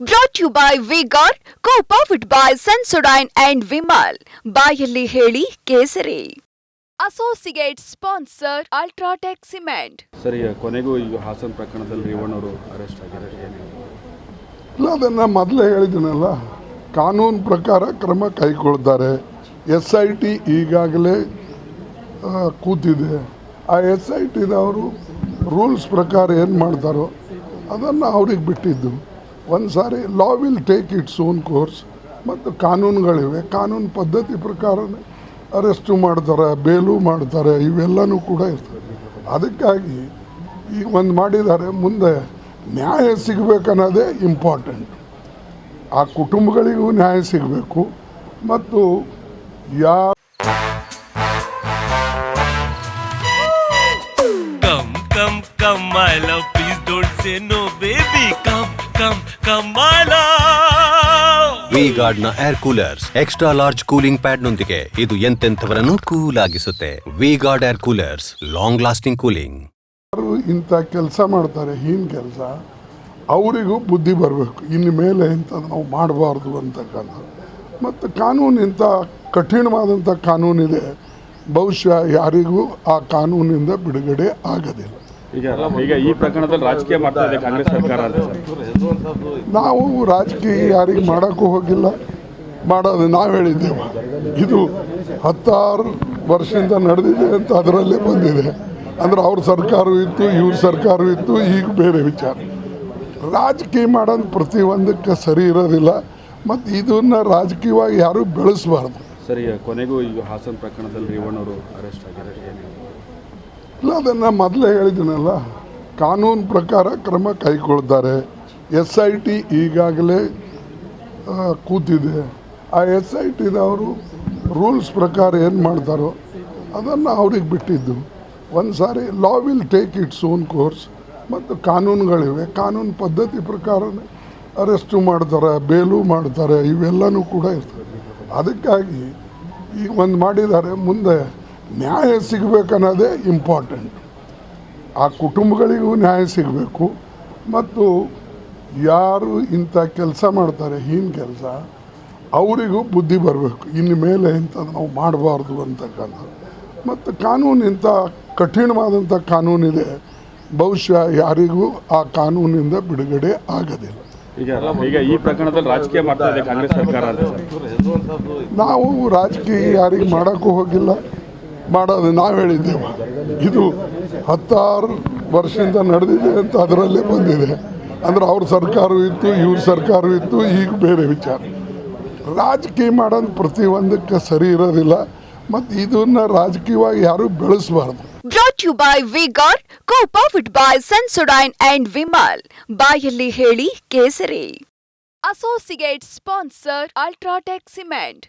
Brought you by Vigor co ಪಾಫಿಟ್ by Sensodyne and Vimal ಬಾಯಲ್ಲಿ ಹೇಳಿ ಕೇಸರಿ. ಅಸೋಸಿಯೇಟ್ ಸ್ಪಾನ್ಸರ್ ಅಲ್ಟ್ರಾಟೆಕ್ ಸಿಮೆಂಟ್ ಸರಿ ಕೊನೆಗೂ ಈಗ ಹಾಸನ್ ಪ್ರಕರಣದಲ್ಲಿ ರೇವಣ್ಣವರು ಅರೆಸ್ಟ್ ಆಗಿದ್ದಾರೆ. ಏನು ಇಲ್ಲ ಅದನ್ನು ಮೊದಲೇ ಹೇಳಿದ್ದೀನಲ್ಲ. ಕಾನೂನು ಪ್ರಕಾರ ಕ್ರಮ ಕೈಗೊಳ್ತಾರೆ. ಎಸ್ ಐ ಟಿ ಈಗಾಗಲೇ ಕೂತಿದೆ. ಆ ಎಸ್ ಐ ಟಿದವರು ರೂಲ್ಸ್ ಪ್ರಕಾರ ಏನು ಮಾಡ್ತಾರೋ ಅದನ್ನು ಅವ್ರಿಗೆ ಬಿಟ್ಟಿದ್ದು. ಒಂದು ಸಾರಿ law will take its own course ಮತ್ತು ಕಾನೂನುಗಳಿವೆ. ಕಾನೂನು ಪದ್ಧತಿ ಪ್ರಕಾರನೇ ಅರೆಸ್ಟು ಮಾಡ್ತಾರೆ ಬೇಲು ಮಾಡ್ತಾರೆ ಇವೆಲ್ಲನೂ ಕೂಡ ಇರ್ತವೆ ಅದಕ್ಕಾಗಿ ಈಗ ಒಂದು ಮಾಡಿದ್ದಾರೆ. ಮುಂದೆ ನ್ಯಾಯ ಸಿಗಬೇಕನ್ನೋದೇ ಇಂಪಾರ್ಟೆಂಟ್ ಆ ಕುಟುಂಬಗಳಿಗೂ ನ್ಯಾಯ ಸಿಗಬೇಕು. ಮತ್ತು ಯಾ come come come, my love. Please don't say no, baby. Come, come, ಕಮಾಲ. V ಗಾರ್ಡ್ನ air coolers extra large cooling pad ನೊಂದಿಗೆ ಇದು ಎಂತೆಂಥವರನ್ನು cool ಆಗಿಸುತ್ತೆ V guard air coolers long lasting cooling ಇಂಥ ಕೆಲಸ ಮಾಡ್ತಾರೆ ಹೀನ್ ಕೆಲಸ. ಅವರಿಗೂ ಬುದ್ಧಿ ಬರಬೇಕು. ಇನ್ನು ಮೇಲೆ ಇಂಥದ್ದು ನಾವು ಮಾಡಬಾರ್ದು ಅಂತಕ್ಕಂಥ ಮತ್ತು ಕಾನೂನು ಇಂಥ ಕಠಿಣವಾದಂಥ ಕಾನೂನಿದೆ. ಬಹುಶಃ ಯಾರಿಗೂ ಆ ಕಾನೂನಿಂದ ಬಿಡುಗಡೆ ಆಗೋದಿಲ್ಲ. ಈಗ ಈಗ ಈ ಪ್ರಕರಣದಲ್ಲಿ ರಾಜಕೀಯ ಮಾಡ್ತಾ ಇದೆ ಕಾಂಗ್ರೆಸ್ ಸರ್ಕಾರ ಅಂತ. ನಾವು ರಾಜಕೀಯ ಯಾರಿಗೆ ಮಾಡೋಕ್ಕೂ ಹೋಗಿಲ್ಲ. ಮಾಡೋದು ನಾವು ಹೇಳಿದ್ದೇವೆ. ಇದು ಹತ್ತಾರು ವರ್ಷದಿಂದ ನಡೆದಿದೆ ಅಂತ ಅದರಲ್ಲೇ ಬಂದಿದೆ. ಅಂದ್ರೆ ಅವ್ರ ಸರ್ಕಾರವೂ ಇತ್ತು ಇವ್ರ ಸರ್ಕಾರವೂ ಇತ್ತು ಈಗ ಬೇರೆ ವಿಚಾರ. ರಾಜಕೀಯ ಮಾಡೋದು ಪ್ರತಿಯೊಂದಕ್ಕೆ ಸರಿ ಇರೋದಿಲ್ಲ. ಮತ್ತು ಇದನ್ನು ರಾಜಕೀಯವಾಗಿ ಯಾರೂ ಬೆಳೆಸಬಾರ್ದು. ಸರಿ ಕೊನೆಗೂ ಈಗ ಹಾಸನ ಪ್ರಕರಣದಲ್ಲಿ ರೇವಣ್ಣವರು ಅರೆಸ್ಟ್ ಆಗಿದ್ದಾರೆ. ಅದನ್ನು ಮೊದಲೇ ಹೇಳಿದ್ದೀನಲ್ಲ ಕಾನೂನು ಪ್ರಕಾರ ಕ್ರಮ ಕೈಗೊಳ್ತಾರೆ. ಎಸ್ ಐ ಟಿ ಈಗಾಗಲೇ ಕೂತಿದೆ. ಆ ಎಸ್ ಐ ಟಿದವರು ರೂಲ್ಸ್ ಪ್ರಕಾರ ಏನು ಮಾಡ್ತಾರೋ ಅದನ್ನು ಅವ್ರಿಗೆ ಬಿಟ್ಟಿದ್ದು. ಒಂದು ಸಾರಿ law will take its own course. ಮತ್ತು ಕಾನೂನುಗಳಿವೆ. ಕಾನೂನು ಪದ್ಧತಿ ಪ್ರಕಾರನೇ ಅರೆಸ್ಟು ಮಾಡ್ತಾರೆ, ಬೇಲು ಮಾಡ್ತಾರೆ, ಇವೆಲ್ಲನೂ ಕೂಡ ಇರ್ತಾರೆ ಅದಕ್ಕಾಗಿ ಈಗ ಒಂದು ಮಾಡಿದ್ದಾರೆ. ಮುಂದೆ ನ್ಯಾಯ ಸಿಗಬೇಕನ್ನೋದೇ ಇಂಪಾರ್ಟೆಂಟ್ ಆ ಕುಟುಂಬಗಳಿಗೂ ನ್ಯಾಯ ಸಿಗಬೇಕು. ಮತ್ತು ಯಾರು ಇಂಥ ಕೆಲಸ ಮಾಡ್ತಾರೆ ಹೀನ ಕೆಲಸ ಅವರಿಗೂ ಬುದ್ಧಿ ಬರಬೇಕು. ಇನ್ನು ಮೇಲೆ ಇಂಥದ್ದು ನಾವು ಮಾಡಬಾರ್ದು ಅಂತಕ್ಕಂಥದ್ದು ಮತ್ತು ಕಾನೂನು ಇಂಥ ಕಠಿಣವಾದಂಥ ಕಾನೂನಿದೆ. ಬಹುಶಃ ಯಾರಿಗೂ ಆ ಕಾನೂನಿಂದ ಬಿಡುಗಡೆ ಆಗೋದಿಲ್ಲ. ಈಗ ಈಗ ಈ ಪ್ರಕರಣದಲ್ಲಿ ರಾಜಕೀಯ ಮಾಡ್ತಾ ಇದೆ ಕಾಂಗ್ರೆಸ್ ಸರ್ಕಾರ ನಾವು ರಾಜಕೀಯ ಯಾರಿಗೆ ಮಾಡೋಕ್ಕೂ ಹೋಗಿಲ್ಲ. ಮಾಡೋದು ನಾವು ಹೇಳಿದ್ದೇವೆ ಇದು ಹತ್ತಾರು ವರ್ಷದಿಂದ ನಡೆದಿದೆ ಅಂತ ಅದರಲ್ಲೇ ಬಂದಿದೆ. ಅಂದ್ರೆ ಅವ್ರ ಸರ್ಕಾರವೂ ಇತ್ತು, ಇವ್ರ ಸರ್ಕಾರವೂ ಇತ್ತು, ಈಗ ಬೇರೆ ವಿಚಾರ. ರಾಜಕೀಯ ಮಾಡೋದು ಪ್ರತಿಯೊಂದಕ್ಕೆ ಸರಿ ಇರೋದಿಲ್ಲ. ಮತ್ತು ಇದನ್ನು ರಾಜಕೀಯವಾಗಿ ಯಾರೂ ಬೆಳೆಸಬಾರ್ದು. Brought you by Vigor co powered by Sensodyne and Vimal ಬಾಯಲ್ಲಿ ಹೇಳಿ ಕೇಸರಿ. Associate sponsor UltraTech cement